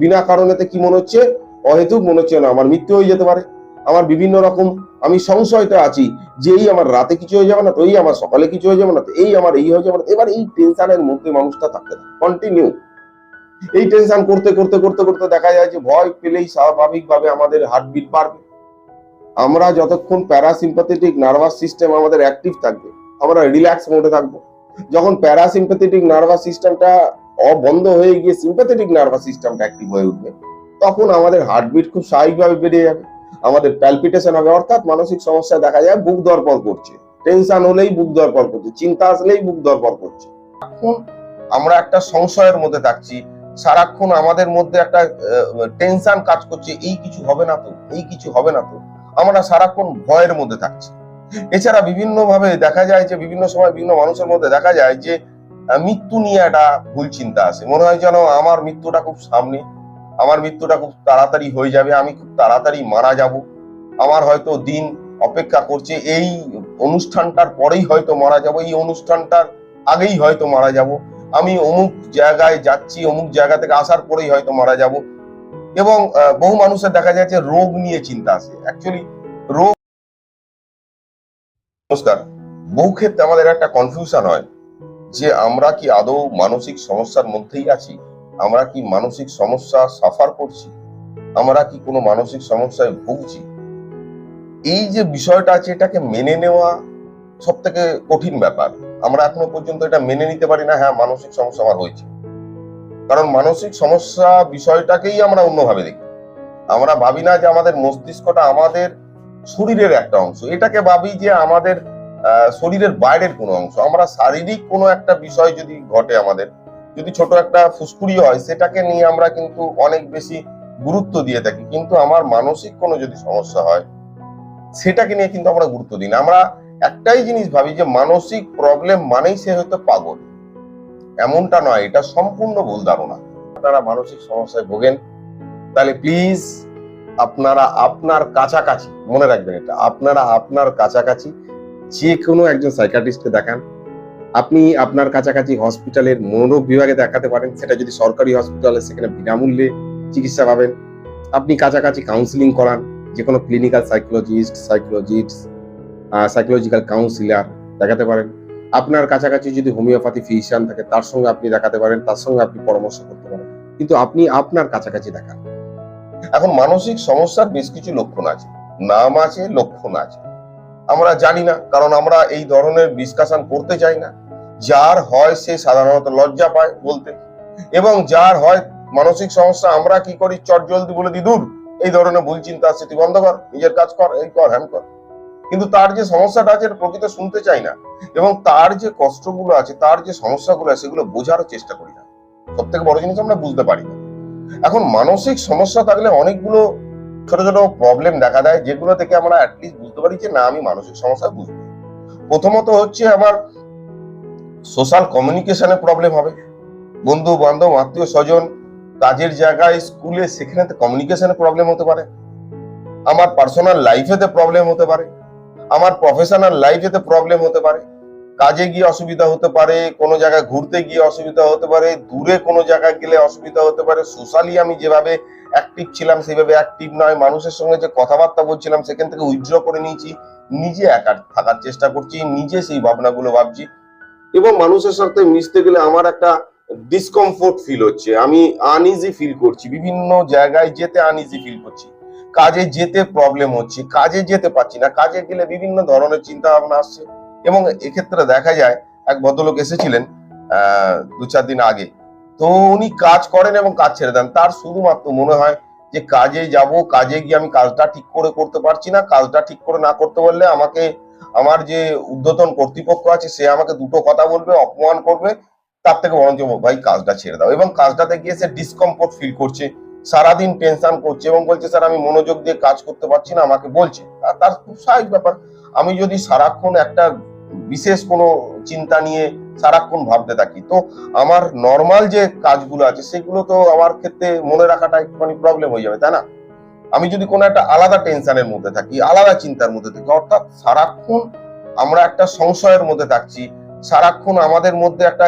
বিনা কারণেতে কি মনে হচ্ছে? অহেতুক মনে হচ্ছে না, আমার মৃত্যু হয়ে যেতে পারে। আমার বিভিন্ন রকম আমি সংশয়তে আছি যে এই আমার রাতে কিছু হয়ে যাবে না, তো এই আমার সকালে কিছু হয়ে যাবে না, তো এই আমার এই হয়ে যাবে না এবার এই টেনশনের মধ্যে মানুষটা থাকতে থাকে। কন্টিনিউ এই টেনশন করতে করতে করতে করতে দেখা যায় যে ভয় পেলেই স্বাভাবিকভাবে আমাদের হার্টবিট বাড়বে। আমরা যতক্ষণ প্যারাসিম্পাথেটিক নার্ভাস সিস্টেম আমাদের অ্যাক্টিভ থাকবে, আমরা রিল্যাক্স মোডে থাকব। যখন প্যারাসিম্পাথেটিক নার্ভাস সিস্টেমটা অবন্ধ হয়ে গিয়ে সিম্পাথেটিক নার্ভাস সিস্টেমটা অ্যাক্টিভ হয়ে উঠবে, তখন আমাদের হার্টবিট খুব স্বাভাবিকভাবে বেড়ে যাবে। আমাদের প্যালপিটেশন হবে, অর্থাৎ মানসিক সমস্যা দেখা যায়, বুক দরপর করছে। টেনশন হলেই বুক দরপর করছে, চিন্তা আসলেই বুক দরপর করছে। এখন আমরা একটা সংশয়ের মধ্যে থাকছি, সারাক্ষণ আমাদের মধ্যে একটা টেনশন কাজ করছে, এই কিছু হবে না তো, এই কিছু হবে না তো। আমরা সারাক্ষণ ভয়ের মধ্যে থাকছি। এছাড়া বিভিন্ন ভাবে দেখা যায় যে, বিভিন্ন সময় বিভিন্ন মানুষের মধ্যে দেখা যায় যে মৃত্যু নিয়ে একটা ভুল চিন্তা আসে মনে হয় যেন আমার মৃত্যুটা খুব সামনে, আমার মৃত্যুটা খুব তাড়াতাড়ি হয়ে যাবে, আমি খুব তাড়াতাড়ি মারা যাব। আমার হয়তো দিন অপেক্ষা করছে, এই অনুষ্ঠানটার পরেই হয়তো মারা যাব, এই অনুষ্ঠানটার আগেই হয়তো মারা যাব। আমি অমুক জায়গায় যাচ্ছি, অমুক জায়গা থেকে আসার পরেই হয়তো মারা যাব। এবং বহু মানুষের দেখা যায় যে রোগ নিয়ে চিন্তা আসে অ্যাকচুয়ালি রোগ নমস্কার। বহু ক্ষেত্রে আমাদের একটা কনফিউশন হয়। যে আমরা কি আদৌ মানসিক সমস্যার মধ্যেই আছি? আমরা কি মানসিক সমস্যা সাফার করছি? আমরা কি কোনো মানসিক সমস্যায় ভুগছি? এই যে বিষয়টা আছে, এটাকে মেনে নেওয়া সব থেকে কঠিন ব্যাপার। আমরা এখনও পর্যন্ত এটা মেনে নিতে পারি না হ্যাঁ মানসিক সমস্যা আমার হয়েছে। কারণ মানসিক সমস্যা বিষয়টাকেই আমরা অন্যভাবে দেখি। আমরা ভাবি না যে আমাদের মস্তিষ্কটা আমাদের শরীরের একটা অংশ। এটাকে ভাবি যে আমাদের শরীরের বাইরের কোনো অংশ। আমরা শারীরিক কোনো একটা বিষয় যদি ঘটে আমাদের, যদি ছোট একটা ফুসকুড়ি হয়, সেটাকে নিয়ে আমরা কিন্তু অনেক বেশি গুরুত্ব দিয়ে থাকি। কিন্তু আমার মানসিক কোনো যদি সমস্যা হয়, সেটাকে নিয়ে কিন্তু আমরা গুরুত্ব দিই না। আমরা একটাই জিনিস ভাবি যে, মানসিক প্রবলেম মানেই সে হয়তো পাগল। এমনটা নয়, এটা সম্পূর্ণ ভুল ধারণা। আপনারা মানসিক সমস্যায় ভোগেন, তাহলে প্লিজ আপনারা আপনার কাছাকাছি, মনে রাখবেন এটা, আপনারা আপনার কাছাকাছি যে কোনো একজন সাইকাট্রিস্টকে দেখান। আপনি আপনার কাছাকাছি হসপিটালের মনোরোগ বিভাগে দেখাতে পারেন। সেটা যদি সরকারি হসপিটালে সেখানে বিনামূল্যে চিকিৎসা পাবেন। আপনি কাছাকাছি কাউন্সিলিং করান। যে কোনো clinical psychologist psychologist psychological counsellor দেখাতে পারেন। আপনার কাছাকাছি যদি হোমিওপ্যাথি ফিজিশিয়ান থাকে, তার সঙ্গে আপনি দেখাতে পারেন। তার সঙ্গে আপনি পরামর্শ করতে পারেন। কিন্তু আপনি আপনার কাছাকাছি দেখান। এখন মানসিক সমস্যার বেশ কিছু লক্ষণ আছে। নাম আছে, লক্ষণ আছে। আমরা জানি না, কারণ আমরা এই ধরনের ডিসকাশন করতে চাই না। যার হয় সে সাধারণত লজ্জা পায় বলতে। এবং যার হয় মানসিক সমস্যা, আমরা কি করি? চট জলদি বলে দিই দূর, এই ধরনের ভুল চিন্তা তুই বন্ধ কর, নিজের কাজ কর, এই কর, হ্যান কর। কিন্তু তার যে সমস্যাটা আছে প্রকৃত শুনতে চাই না। এবং তার যে কষ্টগুলো আছে, তার যে সমস্যাগুলো আছে, সেগুলো বোঝার চেষ্টা করি না। সব থেকে বড় জিনিস আমরা বুঝতে পারি না। এখন মানসিক সমস্যা থাকলে অনেকগুলো ছোট ছোট প্রবলেম দেখা দেয়, যেগুলো থেকে আমরা অ্যাটলিস্ট বুঝতে পারি যে, না, আমি মানসিক সমস্যা বুঝব। প্রথমত হচ্ছে আমার সোশ্যাল কমিউনিকেশনে প্রবলেম হবে। বন্ধু, বান্ধব, আত্মীয়, স্বজন, কাজের জায়গায়, স্কুলে, সেখানে কমিউনিকেশনে প্রবলেম হতে পারে। আমার পার্সোনাল লাইফেতে প্রবলেম হতে পারে। আমার প্রফেশনাল লাইফেতে প্রবলেম হতে পারে। কাজে গিয়ে অসুবিধা হতে পারে, কোনো জায়গায় ঘুরতে গিয়ে অসুবিধা হতে পারে, দূরে কোনো জায়গায় গেলে অসুবিধা হতে পারে। সোশ্যালি আমি যেভাবে অ্যাক্টিভ ছিলাম, সেভাবে অ্যাক্টিভ নয়। মানুষের সঙ্গে যে কথাবার্তা বলছিলাম, সেখান থেকে উইথড্র করে নিয়েছি। নিজে একা থাকার চেষ্টা করছি, নিজে সেই ভাবনাগুলো ভাবছি। এবং মানুষের সাথে মিশতে গেলে আমার একটা ডিসকমফোর্ট ফিল হচ্ছে। আমি আনইজি ফিল করছি। বিভিন্ন জায়গায় যেতে আনইজি ফিল করছি। কাজে যেতে প্রবলেম হচ্ছে। কাজে যেতে পারছি না। কাজে গেলে বিভিন্ন ধরনের চিন্তা ভাবনা আসছে। এবং এক্ষেত্রে দেখা যায় এক ভদ্রলোক এসেছিলেন দু চার দিন আগে। তো উনি কাজ করেন এবং কাজ ছেড়ে দেন। তার শুধুমাত্র মনে হয় যে কাজে যাব, কাজে গিয়ে আমি কাজটা ঠিক করে করতে পারছি না। কাজটা ঠিক করে না করতে পারলে আমাকে, আমার যে ঊর্ধ্বতন কর্তৃপক্ষ আছে, সে আমাকে দুটো কথা বলবে, অপমান করবে, তার থেকে বরঞ্চ ভাই, কাজটা ছেড়ে দাও। এবং কাজটাতে গিয়ে সে ডিসকমফোর্ট ফিল করছে, সারাদিন টেনশন করছে এবং বলছে, স্যার, আমি মনোযোগ দিয়ে কাজ করতে পারছি না, আমাকে বলছে। আর তার খুব স্বাভাবিক ব্যাপার, আমি যদি সারাক্ষণ একটা বিশেষ কোনো চিন্তা নিয়ে সারাক্ষণ ভাবতে থাকি। তো আমার নর্মাল যে কাজগুলো আছে, সেগুলো তো আমার ক্ষেত্রে মনে রাখাটা একটুখানি প্রবলেম হয়ে যাবে, তাই না? আমি যদি কোনো একটা আলাদা টেনশনের মধ্যে থাকি, আলাদা চিন্তার মধ্যে থাকি, অর্থাৎ সারাক্ষণ আমরা একটা সংশয়ের মধ্যে থাকছি, সারাক্ষণ আমাদের মধ্যে একটা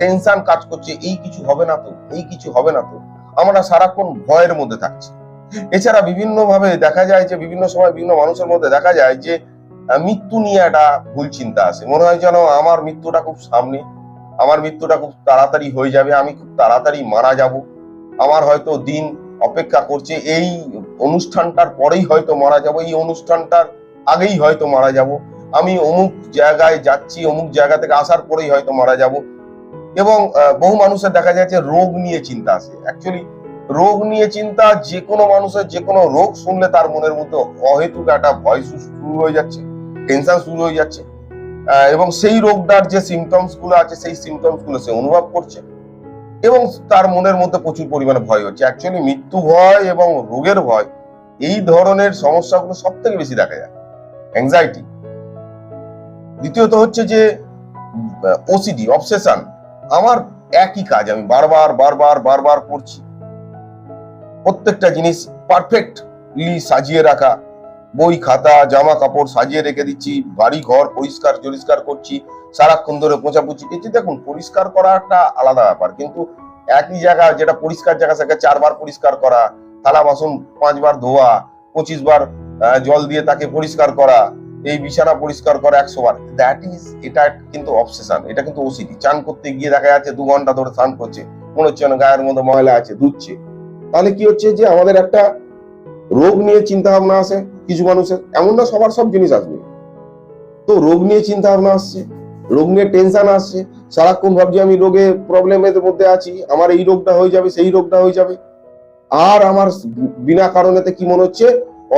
টেনশন কাজ করছে, এই কিছু হবে না তো, এই কিছু হবে না তো, আমরা সারাক্ষণ ভয়ের মধ্যে থাকছি। এছাড়া বিভিন্ন ভাবে দেখা যায় যে, বিভিন্ন সময় বিভিন্ন মানুষের মধ্যে দেখা যায় যে মৃত্যু নিয়ে একটা ভুল চিন্তা আসে মনে হয় যেন আমার মৃত্যুটা খুব সামনে, আমার মৃত্যুটা খুব তাড়াতাড়ি হয়ে যাবে, আমি খুব তাড়াতাড়ি মারা যাব। আমার হয়তো দিন অপেক্ষা করছে, এই অনুষ্ঠানটার পরেই হয়তো মারা যাব, এই অনুষ্ঠানটার আগেই হয়তো মারা যাব। আমি অমুক জায়গায় যাচ্ছি, অমুক জায়গা থেকে আসার পরেই হয়তো মারা যাব। এবং বহু মানুষের দেখা যাচ্ছে রোগ নিয়ে চিন্তা আসে অ্যাকচুয়ালি রোগ নিয়ে চিন্তা যে কোনো মানুষের যে কোনো রোগ শুনলে তার মনের মধ্যে অহেতুক একটা ভয় শুরু হয়ে যাচ্ছে। টেনশন শুরু হয়ে যাচ্ছে। এবং সেই রোগটার যে সিমটমসগুলো আছে, সেই সিমটমসগুলো সে অনুভব করছে। এবং তার মনের মধ্যে প্রচুর পরিমাণে ভয় হচ্ছে। অ্যাকচুয়ালি মৃত্যু ভয় এবং রোগের ভয়, এই ধরনের সমস্যাগুলো সব থেকে বেশি দেখা যায়। অ্যাংজাইটি দ্বিতীয়ত হচ্ছে যে ওসিডি অবসেশন আমার একই কাজ, আমি বারবার বারবার বারবার করছি। প্রত্যেকটা জিনিস পারফেক্টলি সাজিয়ে রাখা বই, খাতা জামা কাপড় সাজিয়ে রেখে দিচ্ছি, বাড়ি ঘর পরিষ্কার পরিষ্কার করছি, সারাক্ষণ ধরে পোঁচাপুচি করছি। দেখুন, পরিষ্কার করা একটা আলাদা ব্যাপার। কিন্তু একই জায়গা, যেটা পরিষ্কার জায়গা সেটা চারবার পরিষ্কার করা, থালা, বাসন পাঁচবার ধোয়া পঁচিশ বার জল দিয়ে তাকে পরিষ্কার করা, এই বিছানা পরিষ্কার করা একশো বার দ্যাট ইজ এটা কিন্তু অবসেশন এটা কিন্তু ওসিডি চান করতে গিয়ে দেখা যাচ্ছে দু ঘণ্টা ধরে স্নান করছে, মনে হচ্ছে না গায়ের মধ্যে ময়লা আছে, ধুচ্ছে। তাহলে কি হচ্ছে যে আমাদের একটা রোগ নিয়ে চিন্তা ভাবনা আসে কিছু মানুষের এমন না সবার সব জিনিস আসবে। তো রোগ নিয়ে চিন্তা ভাবনা আসছে, রোগ নিয়ে টেনশন আসছে, সারাক্ষণ ভাবছি আমি রোগে প্রবলেমের মধ্যে আছি, আমার এই রোগটা হয়ে যাবে, সেই রোগটা হয়ে যাবে। আর আমার বিনা কারণেতে কি মনে হচ্ছে?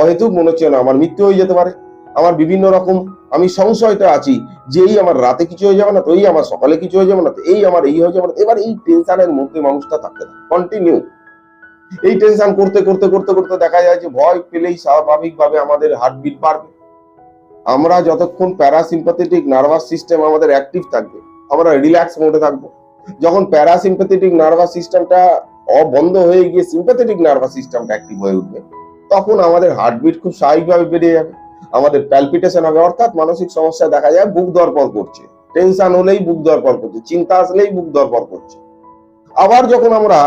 অহেতুক মনে হচ্ছে না আমার মৃত্যু হয়ে যেতে পারে। আমার বিভিন্ন রকম, আমি সংশয়টা আছি যে এই আমার রাতে কিছু হয়ে যাবে না, তো এই আমার সকালে কিছু হয়ে যাবে না, তো এই আমার এই হয়ে যাবে না এবার এই টেনশনের মধ্যে মানুষটা থাকতে থাকে কন্টিনিউ এই টেনশন করতে করতে করতে করতে দেখা যায় যে ভয় পেলেই স্বাভাবিকভাবে আমাদের হার্টবিট বাড়বে। আমরা যতক্ষণ প্যারাসিম্পাথেটিক নার্ভাস সিস্টেম আমাদের অ্যাক্টিভ থাকবে, আমরা রিল্যাক্স মোডে থাকব। যখন প্যারাসিম্পাথেটিক নার্ভাস সিস্টেমটা অবন্ধ হয়ে গিয়ে সিম্পাথেটিক নার্ভাস সিস্টেমটা অ্যাক্টিভ হয়ে উঠবে, তখন আমাদের হার্টবিট খুব স্বাভাবিকভাবে বেড়ে যাবে। আমাদের প্যালপিটেশন হবে, অর্থাৎ মানসিক সমস্যা দেখা যায় বুক দরপর করছে। টেনশন হলেই বুক দরপর করছে, চিন্তা আসলেই বুক দরপর করছে। আবার যখন আমরা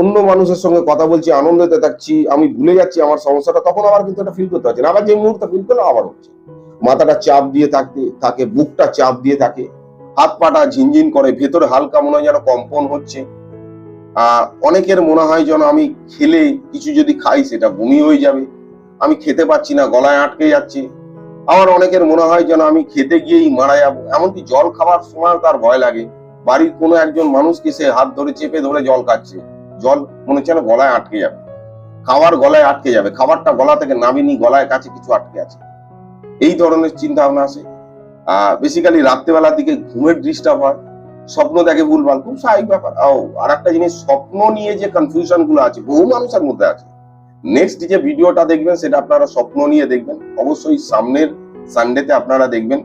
অন্য মানুষের সঙ্গে কথা বলছি আনন্দতে থাকছি আমি ভুলে যাচ্ছি আমার সমস্যাটা, তখন আবার কিন্তু এটা ফিল করতে পারছি না। আবার যে মুহূর্তে ফিল করলে, আবার হচ্ছে। মাথাটা চাপ দিয়ে থাকতে থাকে, বুকটা চাপ দিয়ে থাকে। হাত পাটা ঝিনঝিন করে, ভেতরে হালকা মনে হয় যেন কম্পন হচ্ছে। অনেকের মনে হয় যেন আমি খেলে কিছু যদি খাই, সেটা বমি হয়ে যাবে। আমি খেতে পাচ্ছি না, গলায় আটকে যাচ্ছে। আবার অনেকের মনে হয় যেন আমি খেতে গিয়েই মারা যাব। এমনকি জল খাওয়ার সময় তার ভয় লাগে। বাড়ির কোনো একজন মানুষকে সে হাত ধরে চেপে ধরে জল খাচ্ছে জল মনে হচ্ছে গলায় আটকে যাবে। খাবার গলায় আটকে যাবে। খাবারটা গলা থেকে নামিনি, গলায় কাছে কিছু আটকে আছে। এই ধরনের চিন্তা ভাবনা আসে বেসিক্যালি রাত্রেবেলার দিকে ঘুমের ডিস্টার্ব হয়। স্বপ্ন দেখে ভুলভাল। খুব স্বাভাবিক ব্যাপার। ও আর একটা জিনিস, স্বপ্ন নিয়ে যে কনফিউশনগুলো আছে, বহু মানুষের মধ্যে আছে। নেক্সট যে ভিডিওটা দেখবেন, সেটা আপনারা স্বপ্ন নিয়ে দেখবেন। অবশ্যই সামনের সানডেতে আপনারা দেখবেন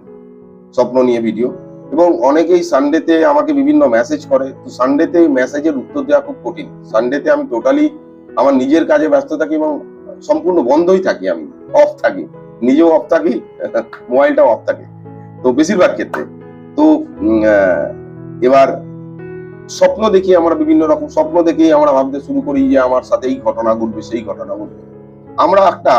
স্বপ্ন নিয়ে ভিডিও এবং অনেকেই সানডেতে আমাকে বিভিন্ন মেসেজ করে। তো সানডেতে মেসেজের উত্তর দেওয়া খুব কঠিন। সানডেতে আমি টোটালি আমার নিজের কাজে ব্যস্ত থাকি এবং সম্পূর্ণ বন্ধই থাকি আমি। অফ থাকি। নিজেও অফ থাকি মোবাইলটাও অফ থাকে। তো বেশিরভাগ ক্ষেত্রে। তো এবার স্বপ্ন দেখি আমরা বিভিন্ন রকম। স্বপ্ন দেখেই আমরা ভাবতে শুরু করি যে আমার সাথে এই ঘটনা ঘটবে, সেই ঘটনা ঘটবে। আমরা একটা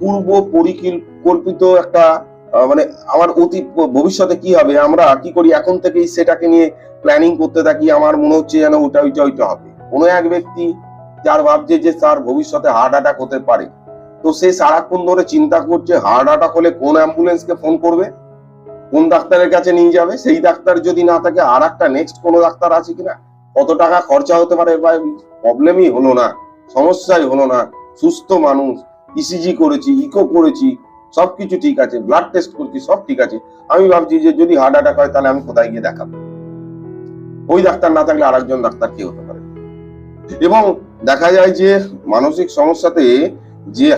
পূর্ব পরিকল্পিত একটা মানে আমার অতীত ভবিষ্যতে কি হবে? আমরা কি করি? এখন থেকেই সেটাকে নিয়ে প্ল্যানিং করতে থাকি। আমার মনে হচ্ছে যেন ওটা ওইটা ওইটা হবে। কোনো এক ব্যক্তি যার ভাবছে যে তার ভবিষ্যতে হার্ট অ্যাটাক হতে পারে। তো সে সারাক্ষণ ধরে চিন্তা করছে হার্ট অ্যাটাক হলে কোন অ্যাম্বুলেন্সকে ফোন করবে? কোন ডাক্তারের কাছে নিয়ে যাবে? সেই ডাক্তার যদি না থাকে, আর একটা নেক্সট কোনো ডাক্তার আছে কিনা? কত টাকা খরচা হতে পারে? বা প্রবলেমই হলো না। সমস্যাই হলো না। সুস্থ মানুষ ইসিজি করেছি ইকো করেছি। সবকিছু ঠিক আছে ব্লাড টেস্ট করছি, সব ঠিক আছে। আমি ভাবছি যে যদি হার্ট অ্যাটাক হয়, তাহলে আমি কোথায় গিয়ে দেখাবো? ওই ডাক্তার না থাকলে আরেকজন ডাক্তার কে হতে পারে? এবং দেখা যায় যে মানসিক সমস্যাতে যে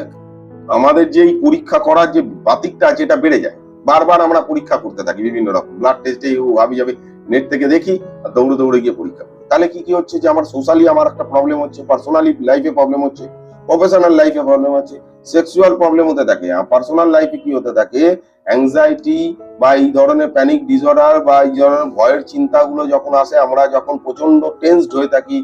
আমাদের যে পরীক্ষা করার যে বাতিকটা আছে, এটা বেড়ে যায়। বারবার আমরা পরীক্ষা করতে থাকি বিভিন্ন রকম। ব্লাড টেস্টে আমি যাবে নেট থেকে দেখি দৌড়ে দৌড়ে গিয়ে পরীক্ষা করি। তাহলে কি কি হচ্ছে যে আমার সোশ্যালি আমার একটা প্রবলেম হচ্ছে পার্সোনালি লাইফে প্রবলেম হচ্ছে প্রফেশনাল লাইফে প্রবলেম হচ্ছে। সেক্সুয়াল প্রবলেম হতে থাকে পার্সোনাল লাইফে কি হতে থাকে অ্যাংজাইটি বা এই ধরনের প্যানিক ডিসঅর্ডার বা এই ধরনের ভয়ের চিন্তাগুলো যখন আসে, আমরা যখন প্রচণ্ড টেন্সড হয়ে থাকি,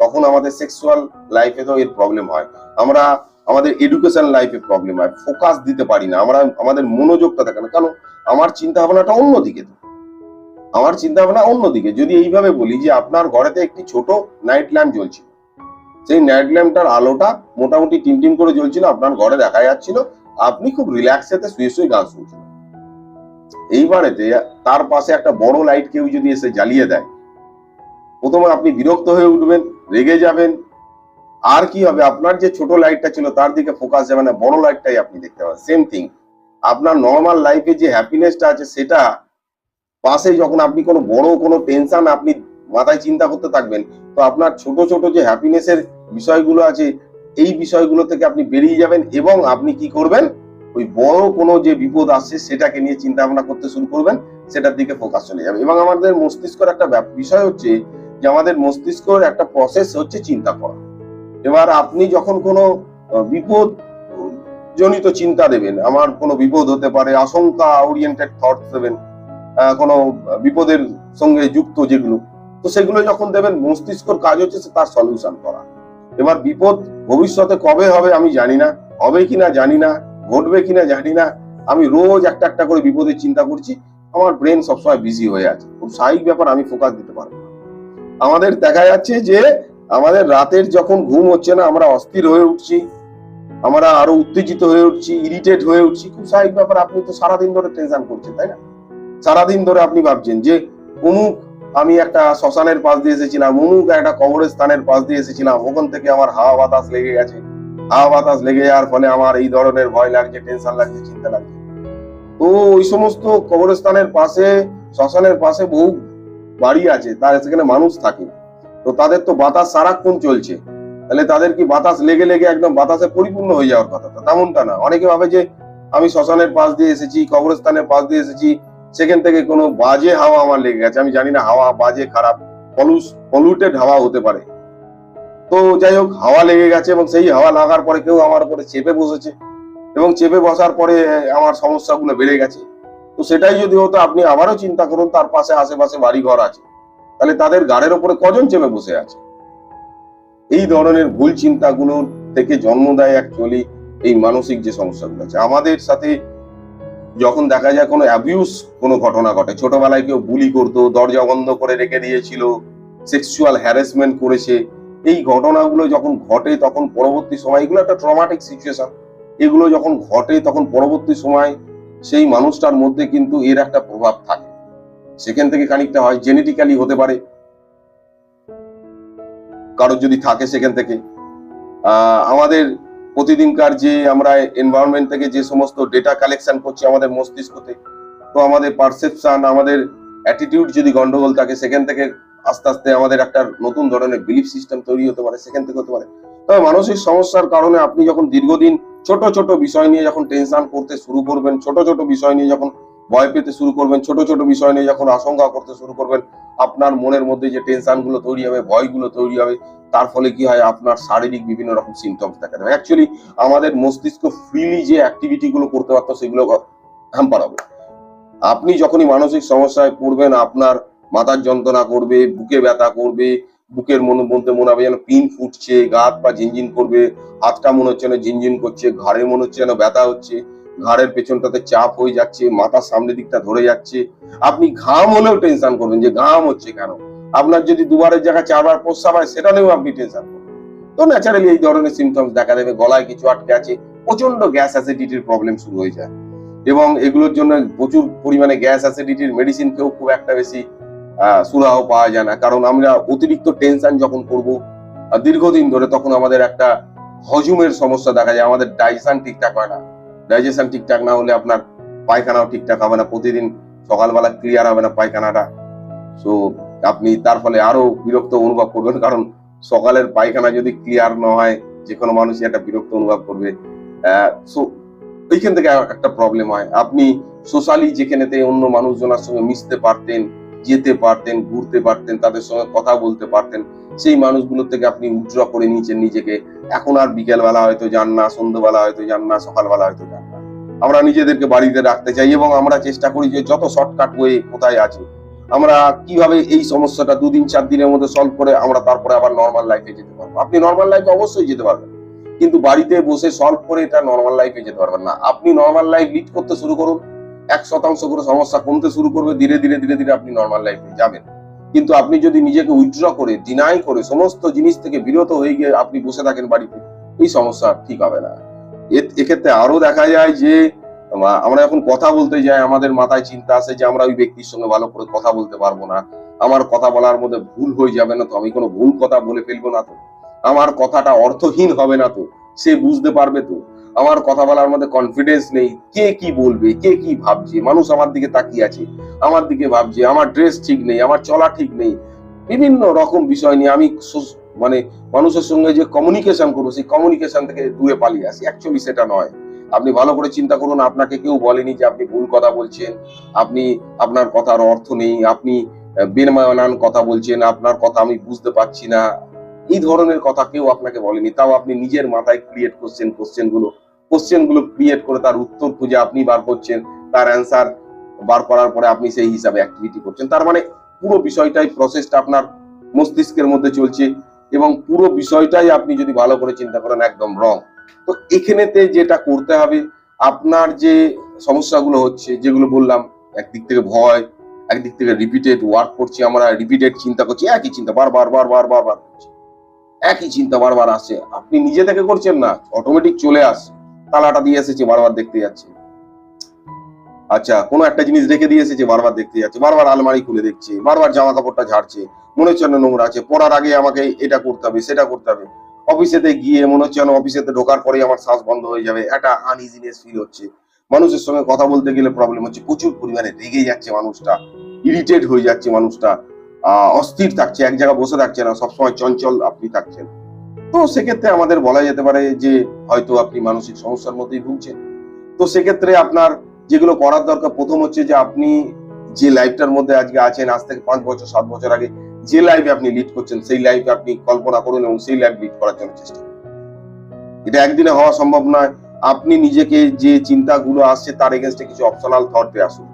তখন আমাদের সেক্সুয়াল লাইফে তো এর প্রবলেম হয়। আমরা আমাদের এডুকেশন লাইফে প্রবলেম হয় ফোকাস দিতে পারি না, আমরা আমাদের মনোযোগটা থাকে না। কারণ আমার চিন্তা ভাবনাটা অন্যদিকে। আমার চিন্তা ভাবনা অন্যদিকে যদি এইভাবে বলি যে আপনার ঘরেতে একটি ছোট নাইট ল্যাম্প জ্বলছিল সেই নাইট ল্যাম্পটার আলোটা মোটামুটি টিম টিম করে জ্বলছিল, আপনার ঘরে দেখা যাচ্ছিল। আপনি খুব রিল্যাক্সেতে শুয়ে শুয়ে গান শুনছিলেন। এইবারেতে তার পাশে একটা বড় লাইট কেউ যদি এসে জ্বালিয়ে দেয়, প্রথমে আপনি বিরক্ত হয়ে উঠবেন, রেগে যাবেন। আর কি হবে, আপনার যে ছোট লাইটটা ছিল, তার দিকে ফোকাস যাবে না বড় লাইটটাই আপনি দেখতে পাবেন। সেম থিং আপনার নর্মাল লাইফে যে হ্যাপিনেসটা আছে, সেটা পাশে যখন আপনি কোনো বড় কোনো টেনশন আপনি মাথায় চিন্তা করতে থাকবেন, তো আপনার ছোট ছোট যে হ্যাপিনেসের বিষয়গুলো আছে, এই বিষয়গুলো থেকে আপনি বেরিয়ে যাবেন এবং আপনি কি করবেন? ওই বড় কোনো যে বিপদ আসছে সেটাকে নিয়ে চিন্তা ভাবনা করতে শুরু করবেন, সেটার দিকে ফোকাস চলে যাবে। এবং আমাদের মস্তিষ্কের একটা বিষয় হচ্ছে যে আমাদের মস্তিষ্কের একটা প্রসেস হচ্ছে চিন্তা করা। এবার আপনি যখন কোনো বিপদ জনিত চিন্তা দেবেন, আমার কোনো বিপদ হতে পারে, আশঙ্কা ওরিয়েন্টেড থট দেবেন কোনো বিপদের সঙ্গে যুক্ত যেগুলো, তো সেগুলো যখন দেবেন, মস্তিষ্কর কাজ হচ্ছে তার সলিউশন করা। এবার বিপদ ভবিষ্যতে কবে হবে আমি জানি না। হবে কিনা জানি না, ঘটবে কিনা জানি না। আমি রোজ একটা একটা করে বিপদের চিন্তা করছি। আমার ব্রেন সবসময় বিজি হয়ে আছে। খুব স্বাভাবিক ব্যাপার, আমি ফোকাস দিতে পারব আমাদের দেখা যাচ্ছে যে, আমাদের রাতের যখন ঘুম হচ্ছে না, আমরা অস্থির হয়ে উঠছি। আমরা আরও উত্তেজিত হয়ে উঠছি ইরিটেট হয়ে উঠছি। খুব স্বাভাবিক ব্যাপার, আপনি তো সারাদিন ধরে টেনশন করছেন, তাই না? সারাদিন ধরে আপনি ভাবছেন যে অমুক আমি একটা শ্মশানের পাশ দিয়ে এসেছিলাম অমুক একটা কবরস্থানের পাশ দিয়ে এসেছিলাম, ওখান থেকে আমার হাওয়া বাতাস লেগে গেছে। হাওয়া বাতাস লেগে যাওয়ার ফলে আমার এই ধরনের ভয় লাগছে টেনশন লাগছে, চিন্তা লাগছে। তো ওই সমস্ত কবরস্থানের পাশে, শ্মশানের পাশে বহু বাড়ি আছে তার সেখানে মানুষ থাকে। তো তাদের তো বাতাস সারাক্ষণ চলছে। তাহলে তাদের কি বাতাস লেগে লেগে একদম বাতাসে পরিপূর্ণ হয়ে যাওয়ার কথা তেমনটা না। অনেকে ভাবে যে আমি শ্মশানের পাশ দিয়ে এসেছি, কবরস্থানের পাশ দিয়ে এসেছি সেখান থেকে কোনো বাজে হাওয়া আমার লেগে গেছে। আমি জানি না হাওয়া বাজে, খারাপ পলুস পলিউটেড হাওয়া হতে পারে। তো যাই হোক, হাওয়া লেগে গেছে এবং সেই হাওয়া লাগার পরে কেউ আমার উপরে চেপে বসেছে এবং চেপে বসার পরে আমার সমস্যাগুলো বেড়ে গেছে। তো সেটাই যদি হতো, আপনি আবারও চিন্তা করুন, তার পাশে আশেপাশে বাড়ি ঘর আছে। তাহলে তাদের গাড়ের ওপরে কজন চেপে বসে আছে? এই ধরনের ভুল চিন্তাগুলোর থেকে জন্ম দেয় অ্যাকচুয়ালি এই মানসিক যে সমস্যাগুলো আছে। আমাদের সাথে যখন দেখা যায় কোনো অ্যাবিউস কোনো ঘটনা ঘটে, ছোটবেলায় কেউ বুলি করতো, দরজা বন্ধ করে রেখে দিয়েছিল সেক্সুয়াল হ্যারাসমেন্ট করেছে, এই ঘটনাগুলো যখন ঘটে তখন পরবর্তী সময়, এগুলো একটা ট্রমাটিক সিচুয়েশন এগুলো যখন ঘটে তখন পরবর্তী সময় সেই মানুষটার মধ্যে কিন্তু এর একটা প্রভাব থাকে। সেখান থেকে খানিকটা হয় জেনেটিক্যালি হতে পারে। কারোর যদি থাকে সেখান থেকে। আমাদের প্রতিদিনকার যে আমরা এনভায়রনমেন্ট থেকে যে সমস্ত ডেটা কালেকশন করছি আমাদের মস্তিষ্কতে, তো আমাদের পারসেপশন আমাদের অ্যাটিটিউড যদি গন্ডগোল থাকে, সেখান থেকে আস্তে আস্তে আমাদের একটা নতুন ধরনের বিলিফ সিস্টেম তৈরি হতে পারে, সেখান থেকে হতে পারে। তবে মানসিক সমস্যার কারণে আপনি যখন দীর্ঘদিন ছোট ছোট বিষয় নিয়ে যখন টেনশন করতে শুরু করবেন, ছোট ছোট বিষয় নিয়ে যখন ভয় পেতে শুরু করবেন, ছোট ছোট বিষয় নিয়ে যখন আশঙ্কা করতে শুরু করবেন, আপনার মনের মধ্যে যে টেনশনগুলো তৈরি হবে, ভয়গুলো তৈরি হবে, তার ফলে কি হয়, আপনার শারীরিক বিভিন্ন রকম সিমটমস দেখা দেবে। অ্যাকচুয়ালি আমাদের মস্তিষ্ক ফ্রিলি যে অ্যাক্টিভিটি গুলো করতে পারতো, সেগুলো হ্যাম্পার হবে আপনি যখনই মানসিক সমস্যায় পড়বেন, আপনার মাথার যন্ত্রণা করবে, বুকে ব্যথা করবে, বুকের মনে, মধ্যে মনে হবে যেন পিন ফুটছে, গা হাত পা ঝিনঝিন করবে, হাতটা মনে হচ্ছে যেন ঝিনঝিন করছে, ঘাড়ে মনে হচ্ছে যেন ব্যথা হচ্ছে ঘাড়ের পেছনটাতে চাপ হয়ে যাচ্ছে, মাথার সামনের দিকটা ধরে যাচ্ছে। আপনি ঘাম হলেও টেনশন করবেন যে ঘাম হচ্ছে কেন? আপনার যদি দুবারের জায়গায় চারবার প্রস্রাব হয়, সেটা নিয়েও আপনি টেনশন করবেন। তো ন্যাচারালি এই ধরনের সিমটমস দেখা দেবে, গলায় কিছু আটকে আছে প্রচণ্ড গ্যাস অ্যাসিডিটির প্রবলেম শুরু হয়ে যায়। এবং এগুলোর জন্য প্রচুর পরিমাণে গ্যাস অ্যাসিডিটির মেডিসিন কেউ খুব একটা বেশি সুরাহ পাওয়া যায় না। কারণ আমরা অতিরিক্ত টেনশন যখন করব দীর্ঘদিন ধরে তখন আমাদের একটা হজমের সমস্যা দেখা যায়, আমাদের ডাইজেশন ঠিকঠাক হয় না। ডাইজেশন ঠিকঠাক না হলে আপনার পায়খানাও ঠিকঠাক হবে না। প্রতিদিন সকালবেলা ক্লিয়ার হবে না পায়খানাটা। সো আপনি তার ফলে আরও বিরক্ত অনুভব করবেন, কারণ সকালের পায়খানা যদি ক্লিয়ার না হয় যে কোনো মানুষই একটা বিরক্ত অনুভব করবে। সো এইখান থেকে একটা প্রবলেম হয়। আপনি সোশ্যালি যেখানেতে অন্য মানুষজনের সঙ্গে মিশতে পারতেন, যেতে পারতেন, ঘুরতে পারতেন, তাদের সঙ্গে কথা বলতে পারতেন, সেই মানুষগুলোর থেকে আপনি উইথড্র করে নিয়েছেন নিজেকে। এখন আর বিকেলবেলা হয়তো যান না, সন্ধ্যেবেলা হয়তো যান না, সকালবেলা হয়তো আমরা নিজেদেরকে বাড়িতে রাখতে চাই এবং আমরা চেষ্টা করি যে যত শর্টকাট ওয়ে কোথায় আছে, আমরা কীভাবে এই সমস্যাটা দুদিন, চার দিনের মধ্যে সলভ করে আমরা তারপরে আবার নর্মাল লাইফে যেতে পারব। আপনি নর্মাল লাইফে অবশ্যই যেতে পারবেন, কিন্তু বাড়িতে বসে সলভ করে এটা নর্মাল লাইফে যেতে পারবেন না। আপনি নর্মাল লাইফ লিড করতে শুরু করুন, এক শতাংশ করে সমস্যা কমতে শুরু করবে, ধীরে ধীরে ধীরে ধীরে আপনি নর্মাল লাইফে যাবেন। কিন্তু আপনি যদি নিজেকে উইথড্র করে ডিনাই করে, সমস্ত জিনিস থেকে বিরত হয়ে গিয়ে আপনি বসে থাকেন বাড়িতে, এই সমস্যা ঠিক হবে না। এক্ষেত্রে আরও দেখা যায় যে আমরা এখন কথা বলতে যাই, আমাদের মাথায় চিন্তা আসে যে আমরা ওই ব্যক্তির সঙ্গে ভালো করে কথা বলতে পারব না। আমার কথা বলার মধ্যে ভুল হয়ে যাবে না তো, আমি কোনো ভুল কথা বলে ফেলব না তো। আমার কথাটা অর্থহীন হবে না তো, সে বুঝতে পারবে তো। আমার কথা বলার মধ্যে কনফিডেন্স নেই, কে কি বলবে, কে কি ভাবছে, মানুষ আমার দিকে তাকিয়ে আছে, আমার দিকে ভাবছে, আমার ড্রেস ঠিক নেই, আমার চলা ঠিক নেই। বিভিন্ন রকম বিষয় নিয়ে আমি মানে মানুষের সঙ্গে যে কমিউনিকেশন করব, সেই কমিউনিকেশন থেকে দূরে পালিয়ে আসি। অ্যাকচুয়ালি সেটা নয়। আপনি ভালো করে চিন্তা করুন, আপনাকে কেউ বলেনি যে আপনি ভুল কথা বলছেন, আপনি আপনার কথার অর্থ নেই, আপনি বেমানান কথা বলছেন, আপনার কথা আমি বুঝতে পারছি না। এই ধরনের কথা কেউ আপনাকে বলেনি। তাও আপনি নিজের মাথায় ক্রিয়েট করছেন কোশ্চেনগুলো কোশ্চেনগুলো ক্রিয়েট করে তার উত্তর খুঁজে আপনি বার করছেন, তার অ্যান্সার বার করার পরে আপনি সেই হিসাবে অ্যাক্টিভিটি করছেন। তার মানে পুরো বিষয়টাই প্রসেসটা আপনার মস্তিষ্কের মধ্যে চলছে। এবং পুরো বিষয়টাই আপনি যদি ভালো করে চিন্তা করেন, একদম রং তো এখানেতে যেটা করতে হবে, আপনার যে সমস্যাগুলো হচ্ছে, যেগুলো বললাম, একদিক থেকে ভয়, একদিক থেকে রিপিটেড ওয়ার্ক করছি আমরা রিপিটেড চিন্তা করছি, একই চিন্তা, বারবার বারবার বারবার করছি। একই চিন্তা বারবার আসে আপনি নিজে থেকে করছেন না অটোমেটিক চলে আসে তালাটা দিয়ে এসেছে, বারবার দেখতে যাচ্ছে। আচ্ছা কোনো একটা জিনিস রেখে দিয়ে এসেছে বারবার দেখতে যাচ্ছে বারবার আলমারি খুলে দেখছে বারবার জামা কাপড়টা ঝাড়ছে মনে হচ্ছে নোংরা আছে পড়ার আগে আমাকে এটা করতে হবে সেটা করতে হবে। অফিসেতে গিয়ে মনে হচ্ছে অফিসেতে ঢোকার পরে আমার শ্বাস বন্ধ হয়ে যাবে একটা আনইজিনেস ফিল হচ্ছে। মানুষের সঙ্গে কথা বলতে গেলে প্রবলেম হচ্ছে প্রচুর পরিমাণে রেগে যাচ্ছে মানুষটা ইরিটেট হয়ে যাচ্ছে মানুষটা আহ, অস্থির থাকছে এক জায়গায় বসে থাকছে না সবসময় চঞ্চল আপনি থাকছেন। তো সেক্ষেত্রে আমাদের বলা যেতে পারে যে হয়তো আপনি মানসিক সমস্যার মধ্যেই ভুগছেন। তো সেক্ষেত্রে আপনার যেগুলো করার দরকার, প্রথম হচ্ছে যে আপনি যে লাইফটার মধ্যে আজকে আছেন, আজ থেকে পাঁচ বছর, সাত বছর আগে যে লাইফে আপনি লিড করছেন, সেই লাইফে আপনি কল্পনা করুন এবং সেই লাইফ লিড করার জন্য চেষ্টা এটা একদিনে হওয়া সম্ভব নয়। আপনি নিজেকে যে চিন্তাগুলো আসছে তার এগেনস্টে কিছু অপশনাল থট আসুন।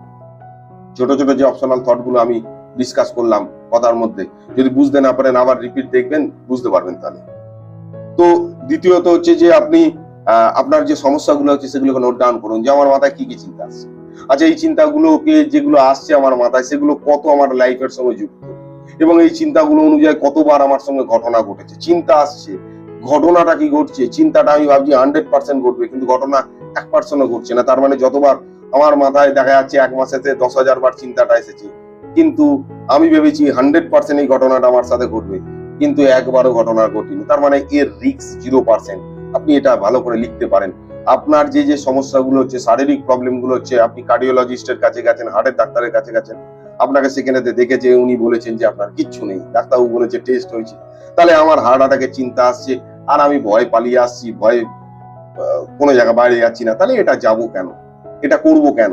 ছোট ছোট যে অপশনাল থটগুলো আমি ডিসকাস করলাম কথার মধ্যে, যদি বুঝতে না পারেন, আবার রিপিট দেখবেন, বুঝতে পারবেন তাহলে। তো দ্বিতীয়ত হচ্ছে যে আপনি আপনার যে সমস্যাগুলো হচ্ছে সেগুলোকে নোট ডাউন করুন যে আমার মাথায় কি কি চিন্তা আসছে আচ্ছা এই চিন্তাগুলোকে যেগুলো আসছে আমার মাথায় সেগুলো কত আমার লাইফের সঙ্গে যুক্ত? এবং এই চিন্তাগুলো অনুযায়ী কতবার আমার সঙ্গে ঘটনা ঘটেছে? চিন্তা আসছে, ঘটনাটা কি ঘটছে? চিন্তাটা আমি ভাবছি হান্ড্রেড পার্সেন্ট ঘটবে, কিন্তু ঘটনা এক পার্সেন্টও ঘটছে না। তার মানে যতবার আমার মাথায় দেখা যাচ্ছে এক মাসেতে দশ হাজার বার চিন্তাটা এসেছে, কিন্তু আমি ভেবেছি হান্ড্রেড পার্সেন্ট এই ঘটনাটা আমার সাথে ঘটবে, কিন্তু একবারও ঘটনা ঘটেনি। তার মানে এর রিক্স জিরো পার্সেন্ট আপনি এটা ভালো করে লিখতে পারেন। আপনার যে যে সমস্যাগুলো হচ্ছে, শারীরিক প্রবলেমগুলো হচ্ছে, আপনি কার্ডিওলজিস্টের কাছে গেছেন হার্টের ডাক্তারের কাছে গেছেন, আপনাকে সেখানে দেখেছে, উনি বলেছেন যে আপনার কিচ্ছু নেই। ডাক্তারবাবু বলেছে টেস্ট হয়েছে। তাহলে আমার হার্ট অ্যাটাকের চিন্তা আসছে, আর আমি ভয় পালিয়ে আসছি, ভয়ে কোনো জায়গা বাইরে যাচ্ছি না। তাহলে এটা যাব কেন? এটা করব কেন?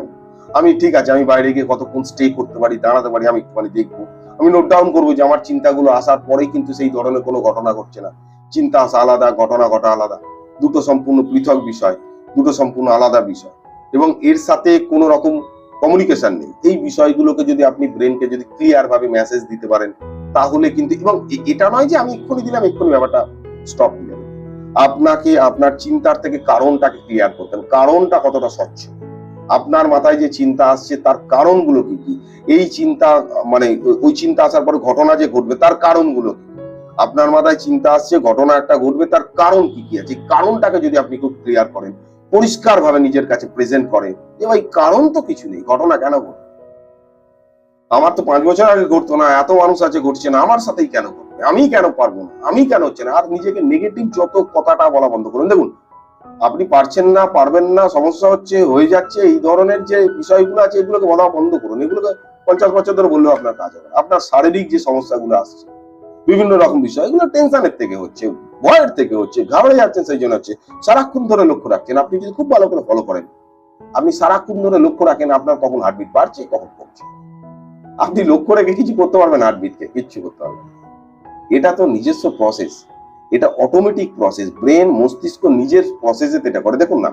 আমি ঠিক আছে, আমি বাইরে গিয়ে কতক্ষণ স্টে করতে পারি, দাঁড়াতে পারি, আমি একটুখানি দেখব। আমি নোট ডাউন করব যে আমার চিন্তাগুলো আসার পরেই কিন্তু সেই ধরনের কোনো ঘটনা ঘটছে না। চিন্তা আসা আলাদা, ঘটনা ঘটা আলাদা। দুটো সম্পূর্ণ পৃথক বিষয়, দুটো সম্পূর্ণ আলাদা বিষয়। এবং এর সাথে কোনো রকম কমিউনিকেশন নেই। এই বিষয়গুলোকে যদি আপনি ব্রেনকে যদি ক্লিয়ার ভাবে মেসেজ দিতে পারেন, তাহলে কিন্তু, এবং এটা নয় যে আমি এক্ষুনি দিলাম, এক্ষুনি ব্যাপারটা স্টপ হয়ে যাবে আপনাকে, আপনার চিন্তার থেকে কারণটাকে ক্লিয়ার করতে হবে। কারণটা কতটা স্বচ্ছ? আপনার মাথায় যে চিন্তা আসছে, তার কারণগুলো কি কি? এই চিন্তা মানে ওই চিন্তা আসার পরে ঘটনা যে ঘটবে, তার কারণগুলো কি? আপনার মাথায় চিন্তা আসছে, ঘটনা একটা ঘটবে, তার কারণ কি কি আছে? কারণটাকে যদি আপনি খুব ক্লিয়ার করেন পরিষ্কার ভাবে নিজের কাছে প্রেজেন্ট করেন যে ভাই কারণ তো কিছু নেই, ঘটনা কেন ঘটবে? আমার তো পাঁচ বছর আগে ঘটতো না, এত মানুষ আছে, ঘটছে না, আমার সাথেই কেন ঘটবে? আমি কেন পারব না? আমি কেন হচ্ছে না? আর নিজেকে নেগেটিভ যত কথাটা বলা বন্ধ করুন। দেখুন, আপনি পারছেন না, পারবেন না, সমস্যা হচ্ছে, হয়ে যাচ্ছে, এই ধরনের যে বিষয়গুলো আছে, এগুলোকে বলা বন্ধ করুন। এগুলোকে পঞ্চাশ বছর ধরে বললেও আপনার কাজ হবে আপনার শারীরিক যে সমস্যাগুলো আসছে বিভিন্ন রকম বিষয়, এগুলো টেনশনের থেকে হচ্ছে ভয়ের থেকে হচ্ছে, ঘাবড়ে যাচ্ছেন সেই জন্য হচ্ছে সারাক্ষণ ধরে লক্ষ্য রাখছেন। আপনি যদি খুব ভালো করে ফলো করেন, আপনি সারাক্ষণ ধরে লক্ষ্য রাখেন আপনার কখন হার্টবিট বাড়ছে, কখন কমছে। আপনি লক্ষ্য রেখে কিছু করতে পারবেন হার্টবিটকে কিচ্ছু করতে পারবেন এটা তো নিজস্ব প্রসেস এটা অটোমেটিক প্রসেস ব্রেন মস্তিষ্ক নিজের প্রসেসে এটা করে। দেখুন না,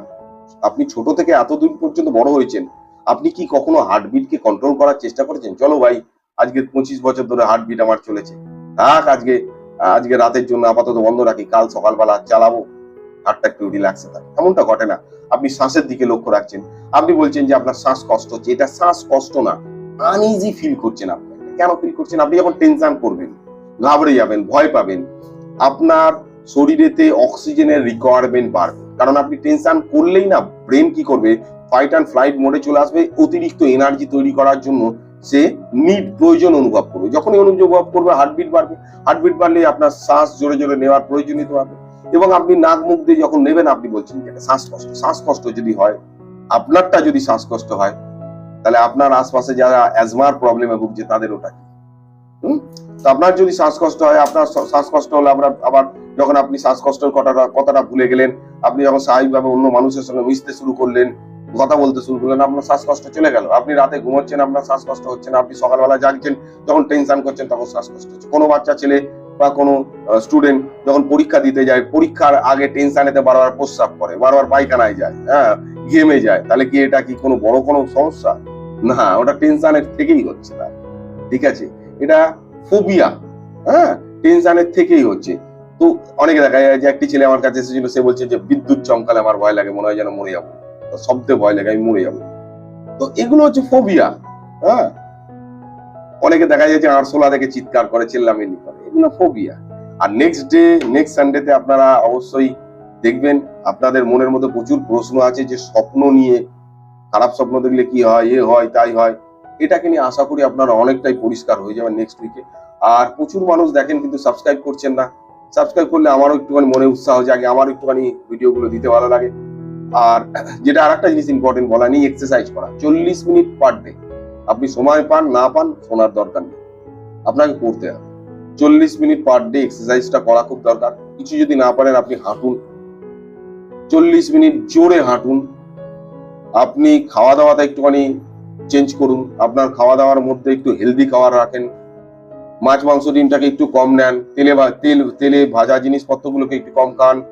আপনি ছোট থেকে এতদূর পর্যন্ত বড় হয়েছেন, আপনি কি কখনো হার্টবিটকে কন্ট্রোল করার চেষ্টা করেছেন? চলো ভাই, আজকে পঁচিশ বছর ধরে হার্টবিট আমার চলেছে। থাক আজকে আজকে রাতের জন্য আপাতত বন্ধ রাখি, কাল সকালবেলা চালাবো। হার্টটা একটু রিল্যাক্সে থাকে। এমনটা ঘটে না। আপনি শ্বাসের দিকে লক্ষ্য রাখছেন। আপনি বলছেন যে আপনার শ্বাস কষ্ট। হচ্ছে এটা শ্বাস কষ্ট না আনইজি ফিল করছেন আপনি। কেন ফিল করছেন? আপনি যখন টেনশন করবেন, ঘাবড়ে যাবেন, ভয় পাবেন, আপনার শরীরেতে অক্সিজেনের রিকোয়ারমেন্ট বাড়বে। কারণ আপনি টেনশন করলেই না ব্রেন কি করবে? ফাইট অ্যান্ড ফ্লাইট মোডে চলে আসবে। অতিরিক্ত এনার্জি তৈরি করার জন্য সে নিড প্রয়োজন অনুভব করবে। যখনই অনুভব করবে হার্টবিট বাড়বে। হার্টবিট বাড়লে আপনার শ্বাস জোরে জোরে নেওয়ার প্রয়োজনীয়তা হবে এবং আপনি নাক মুখ দিয়ে যখন নেবেন, আপনি বলছেন যে শ্বাসকষ্ট। শ্বাসকষ্ট যদি হয়, আপনারটা যদি শ্বাসকষ্ট হয়, তাহলে আপনার আশপাশে যারা অ্যাজমার প্রবলেমে ভুগছে, তাদের ওটা? তো আপনার যদি শ্বাসকষ্ট হয়, আপনার শ্বাসকষ্ট হলে আমরা আবার যখন আপনি শ্বাসকষ্টের কথাটা কথাটা ভুলে গেলেন, আপনি যখন স্বাভাবিকভাবে অন্য মানুষের সঙ্গে মিশতে শুরু করলেন কথা বলতে শুরু করলেন, আপনার শ্বাসকষ্ট চলে গেল। আপনি রাতে ঘুমোচ্ছেন, আপনার শ্বাসকষ্ট হচ্ছে না। আপনি সকালবেলা জাগছেন, যখন টেনশন করছেন, তখন শ্বাসকষ্ট হচ্ছে। কোনো বাচ্চা ছেলে বা কোনো স্টুডেন্ট যখন পরীক্ষা দিতে যায়, পরীক্ষার আগে টেনশনেতে বারবার প্রস্রাব করে, বারবার পায়খানায় যায় হ্যাঁ ঘেমে যায়। তাহলে কি এটা কি কোনো বড় কোনো সমস্যা? না, ওটা টেনশনের থেকেই হচ্ছে না ঠিক আছে? এটা ফোবিয়া হ্যাঁ টেনশনের থেকেই হচ্ছে। তো অনেকে দেখা যায় যে একটি ছেলে আমার কাছে এসেছিল, সে বলছে যে, বিদ্যুৎ চমকালে আমার ভয় লাগে, মনে হয় যেন মরে যাব। শব্দে ভয় লাগে, আমি মরে যাব। তো এগুলো হচ্ছে ফোবিয়া হ্যাঁ? অনেকে দেখা যায় যে আরশোলা দেখে চিৎকার করে, চিল্লামিল্লি করে। এগুলো ফোবিয়া আর নেক্সট ডে নেক্সট সানডেতে আপনারা অবশ্যই দেখবেন, আপনাদের মনের মধ্যে প্রচুর প্রশ্ন আছে যে স্বপ্ন নিয়ে, খারাপ স্বপ্ন দেখলে কি হয়, এ হয়, তাই হয়। এটাকে নিয়ে আশা করি আপনারা অনেকটাই পরিষ্কার হয়ে যাবেন নেক্সট উইকে আর প্রচুর মানুষ দেখেন কিন্তু সাবস্ক্রাইব করছেন না। সাবস্ক্রাইব করলে আমারও একটুখানি মনে উৎসাহ জাগে, আমারও একটুখানি ভিডিওগুলো দিতে ভালো লাগে। আর যেটা আর একটা জিনিস ইম্পর্টেন্ট বলা নেই এক্সারসাইজ করা। চল্লিশ মিনিট পার ডে আপনি সময় পান, না পান, শোনার দরকার নেই। আপনাকে করতে হবে। চল্লিশ মিনিট পার ডে এক্সারসাইজটা করা খুব দরকার। কিছু যদি না পারেন, আপনি হাঁটুন। চল্লিশ মিনিট জোরে হাঁটুন। আপনি খাওয়া দাওয়াটা একটুখানি চেঞ্জ করুন। আপনার খাওয়া দাওয়ার মধ্যে একটু হেলদি খাবার রাখেন। মাছ, মাংস, ডিমটাকে একটু কম নেন। তেলে তেল, তেলে ভাজা জিনিসপত্রগুলোকে একটু কম খান।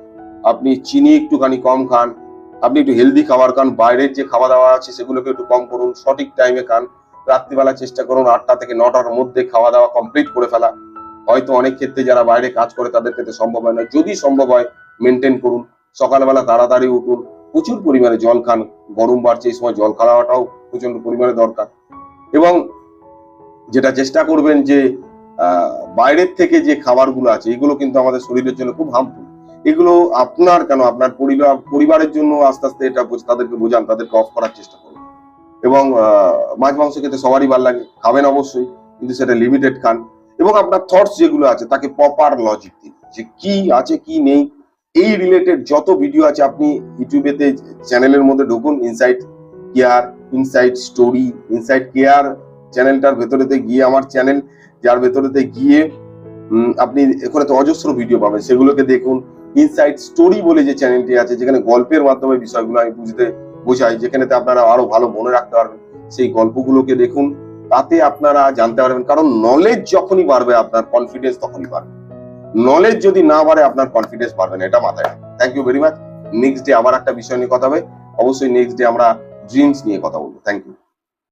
আপনি চিনি একটুখানি কম খান। আপনি একটু হেলদি খাবার খান, বাইরের যে খাওয়া দাওয়া আছে সেগুলোকে একটু কম করুন, সঠিক টাইমে খান। রাত্রিবেলা চেষ্টা করুন আটটা থেকে নটার মধ্যে খাওয়া দাওয়া কমপ্লিট করে ফেলা। হয়তো অনেক ক্ষেত্রে যারা বাইরে কাজ করে তাদের ক্ষেত্রে সম্ভব হয় না। যদি সম্ভব হয় মেনটেন করুন। সকালবেলা তাড়াতাড়ি উঠুন। প্রচুর পরিমাণে জল খান। গরম বাড়ছে, এই সময় জল খাওয়াটাও প্রচণ্ড পরিমাণে দরকার। এবং যেটা চেষ্টা করবেন যে বাইরের থেকে যে খাবারগুলো আছে, এগুলো কিন্তু আমাদের শরীরের জন্য খুব হার্মফুল এগুলো আপনার কেন? আপনার পরিবার, পরিবারের জন্য আস্তে আস্তে এটা তাদেরকে বোঝান, তাদেরকে অফ করার চেষ্টা করুন। এবং মাছ মাংস খেতে সবারই ভালো লাগে, খাবেন অবশ্যই, কিন্তু সেটা লিমিটেড খান। এবং আপনার থটস যেগুলো আছে, তাকে প্রপার লজিক দিন, যে কি আছে, কি নেই। এই রিলেটেড যত ভিডিও আছে, আপনি ইউটিউবেতে চ্যানেলের মধ্যে ঢুকুন insight care insight story insight care চ্যানেলটার ভেতরেতে গিয়ে আমার চ্যানেল যার ভেতরেতে গিয়ে আপনি এখানে তো অজস্র ভিডিও পাবেন, সেগুলোকে দেখুন। ইনসাইট স্টোরি বলে যে চ্যানেলটি আছে, যেখানে গল্পের মাধ্যমে বিষয়গুলো আমি বুঝতে বোঝাই যেখানে আপনারা আরও ভালো মনে রাখতে পারবেন। সেই গল্পগুলোকে দেখুন, তাতে আপনারা জানতে পারবেন, কারণ নলেজ যখনই বাড়বে, আপনার কনফিডেন্স তখনই বাড়বে। নলেজ যদি না বাড়ে, আপনার কনফিডেন্স বাড়বে না, এটা মাথায় thank you very much next day আবার একটা বিষয় নিয়ে কথা হবে। অবশ্যই নেক্সট ডে আমরা ড্রিমস নিয়ে কথা বলব। Thank you